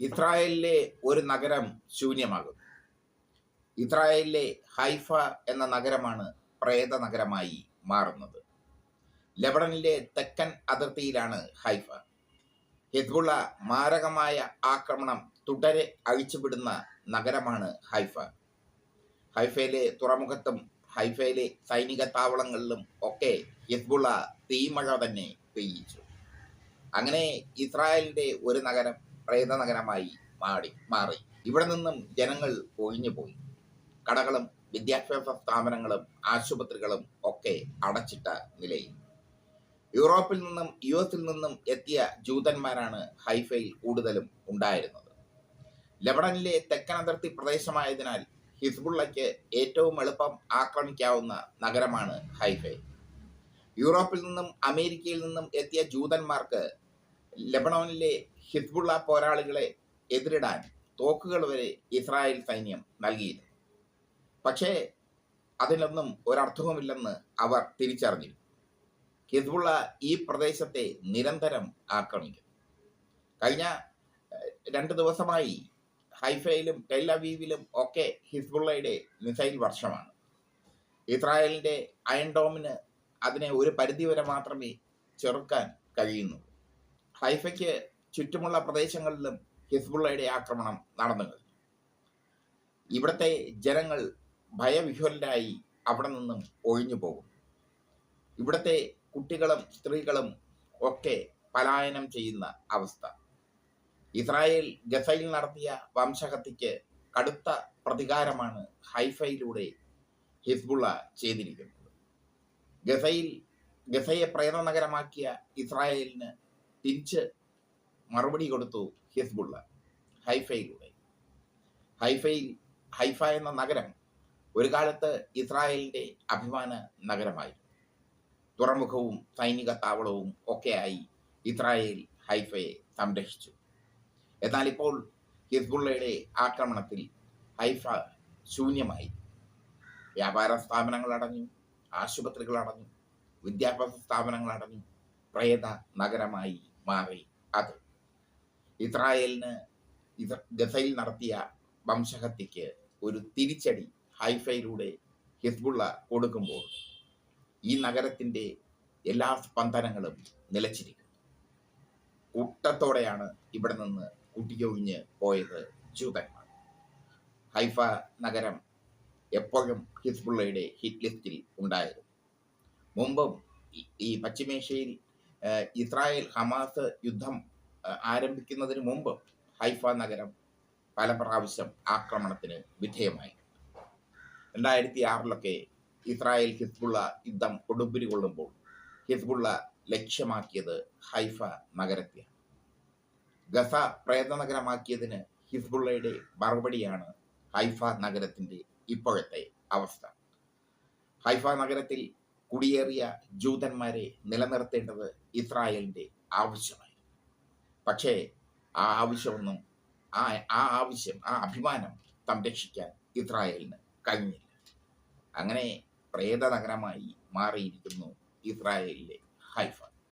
ഇസ്രായേലിലെ ഒരു നഗരം ശൂന്യമാകും ഇസ്രായേലിലെ ഹൈഫ എന്ന നഗരമാണ് പ്രേത നഗരമായി മാറുന്നത്. ലബണനിലെ തെക്കൻ അതിർത്തിയിലാണ് ഹൈഫ. ഹിസ്ബുള്ള മാരകമായ ആക്രമണം തുടരെ അഴിച്ചുവിടുന്ന നഗരമാണ് ഹൈഫ. ഹൈഫയിലെ തുറമുഖത്തും ഹൈഫയിലെ സൈനിക താവളങ്ങളിലും ഒക്കെ ഹിസ്ബുള്ള തീമഴ തന്നെ പെയ്യിച്ചു. അങ്ങനെ ഇസ്രായേലിന്റെ ഒരു നഗരം പ്രേത നഗരമായി മാറി മാറി. ഇവിടെ നിന്നും ജനങ്ങൾ ഒഴിഞ്ഞു പോയി. കടകളും വിദ്യാഭ്യാസ സ്ഥാപനങ്ങളും ആശുപത്രികളും ഒക്കെ അടച്ചിട്ട നിലയിൽ. യൂറോപ്പിൽ നിന്നും യു എസിൽ നിന്നും എത്തിയ ജൂതന്മാരാണ് ഹൈഫയിൽ കൂടുതലും ഉണ്ടായിരുന്നത്. ലബണനിലെ തെക്കൻ അതിർത്തി പ്രദേശമായതിനാൽ ഹിസ്ബുള്ളയ്ക്ക് ഏറ്റവും എളുപ്പം ആക്രമിക്കാവുന്ന നഗരമാണ് ഹൈഫെ. യൂറോപ്പിൽ നിന്നും അമേരിക്കയിൽ നിന്നും എത്തിയ ജൂതന്മാർക്ക് ലബണോനിലെ ഹിസ്ബുള്ള പോരാളികളെ എതിരിടാൻ തോക്കുകൾ വരെ ഇസ്രായേൽ സൈന്യം നൽകിയിരുന്നു. പക്ഷേ അതിനൊന്നും ഒരർത്ഥവുമില്ലെന്ന് അവർ തിരിച്ചറിഞ്ഞിരുന്നു. ഹിസ്ബുള്ള ഈ പ്രദേശത്തെ നിരന്തരം ആക്രമിക്കുന്നു കഴിഞ്ഞ രണ്ട് ദിവസമായി ഹൈഫയിലും ടെല്ലവീവിലും ഒക്കെ ഹിസ്ബുള്ളയുടെ മിസൈൽ വർഷമാണ്. ഇസ്രായേലിന്റെ അയൺ ഡോമിന് അതിനെ ഒരു പരിധിവരെ മാത്രമേ ചെറുക്കാൻ കഴിയുന്നുള്ളൂ. ഹൈഫയ്ക്ക് ചുറ്റുമുള്ള പ്രദേശങ്ങളിലും ഹിസ്ബുള്ളയുടെ ആക്രമണം നടന്നു കഴിഞ്ഞു ഇവിടുത്തെ ജനങ്ങൾ ഭയവിഹ്വലരായി അവിടെ നിന്നും ഒഴിഞ്ഞു പോകും ഇവിടുത്തെ കുട്ടികളും സ്ത്രീകളും ഒക്കെ പലായനം ചെയ്യുന്ന അവസ്ഥ. ഇസ്രായേൽ ഗസയിൽ നടത്തിയ വംശഹത്യക്ക് കടുത്ത പ്രതികാരമാണ് ഹൈഫയിലൂടെ ഹിസ്ബുള്ള ചെയ്തിരിക്കുന്നത്. ഗസയിൽ ഗസയെ പ്രേരണ നഗരമാക്കിയ ഇസ്രായേലിന് തിരിച്ച് മറുപടി കൊടുത്തു ഹിസ്ബുള്ള ഹൈഫയിലൂടെ. ഹൈഫൈ ഹൈഫ എന്ന നഗരം ഒരു കാലത്ത് ഇസ്രായേലിന്റെ അഭിമാന നഗരമായി തുറമുഖവും സൈനിക താവളവും ഒക്കെയായി ഇസ്രായേൽ ഹൈഫയെ സംരക്ഷിച്ചു. എന്നാൽ ഇപ്പോൾ ഹിസ്ബുള്ളയുടെ ആക്രമണത്തിൽ ഹൈഫ ശൂന്യമായി. വ്യാപാര സ്ഥാപനങ്ങൾ അടഞ്ഞു ആശുപത്രികൾ അടഞ്ഞു വിദ്യാഭ്യാസ സ്ഥാപനങ്ങൾ അടഞ്ഞു പ്രേത നഗരമായി മാറി അത്. ഇസ്രായേലിന് ഗസയിൽ നടത്തിയ വംശഹത്യക്ക് ഒരു തിരിച്ചടി ഹൈഫയിലൂടെ ഹിസ്ബുള്ള കൊടുക്കുമ്പോൾ ഈ നഗരത്തിന്റെ എല്ലാ സ്പന്ദനങ്ങളും നിലച്ചിരിക്കുന്നു കൂട്ടത്തോടെയാണ് ഇവിടെ നിന്ന് കുട്ടിയൊഴിഞ്ഞ് പോയത് ജൂതന്മാർ. ഹൈഫ നഗരം എപ്പോഴും ഹിസ്ബുള്ളയുടെ ഹിറ്റ് ലിസ്റ്റിൽ ഉണ്ടായിരുന്നു. മുമ്പും ഈ- പശ്ചിമേഷ്യയിൽ ഇസ്രായേൽ ഹമാസ് യുദ്ധം ആരംഭിക്കുന്നതിന് മുമ്പ് ഹൈഫ നഗരം പല പ്രാവശ്യം ആക്രമണത്തിന് വിധേയമായി. രണ്ടായിരത്തി ആറിലൊക്കെ ഇസ്രായേൽ ഹിസ്ബുള്ള യുദ്ധം കൊടുമ്പിരി കൊള്ളുമ്പോൾ ഹിസ്ബുള്ള ലക്ഷ്യമാക്കിയത് ഹൈഫ നഗരത്തെയാണ്. ഗസ പ്രേത നഗരമാക്കിയതിന് ഹിസ്ബുള്ളയുടെ മറുപടിയാണ് ഹൈഫ നഗരത്തിന്റെ ഇപ്പോഴത്തെ അവസ്ഥ. ഹൈഫ നഗരത്തിൽ കുടിയേറിയ ജൂതന്മാരെ നിലനിർത്തേണ്ടത് ഇസ്രായേലിന്റെ ആവശ്യമായി. പക്ഷേ ആ ആവശ്യമൊന്നും ആ ആ ആവശ്യം ആ അഭിമാനം സംരക്ഷിക്കാൻ ഇസ്രായേലിന് കഴിഞ്ഞില്ല. അങ്ങനെ പ്രേത നഗരമായി മാറിയിരിക്കുന്നു ഇസ്രായേലിലെ ഹൈഫ.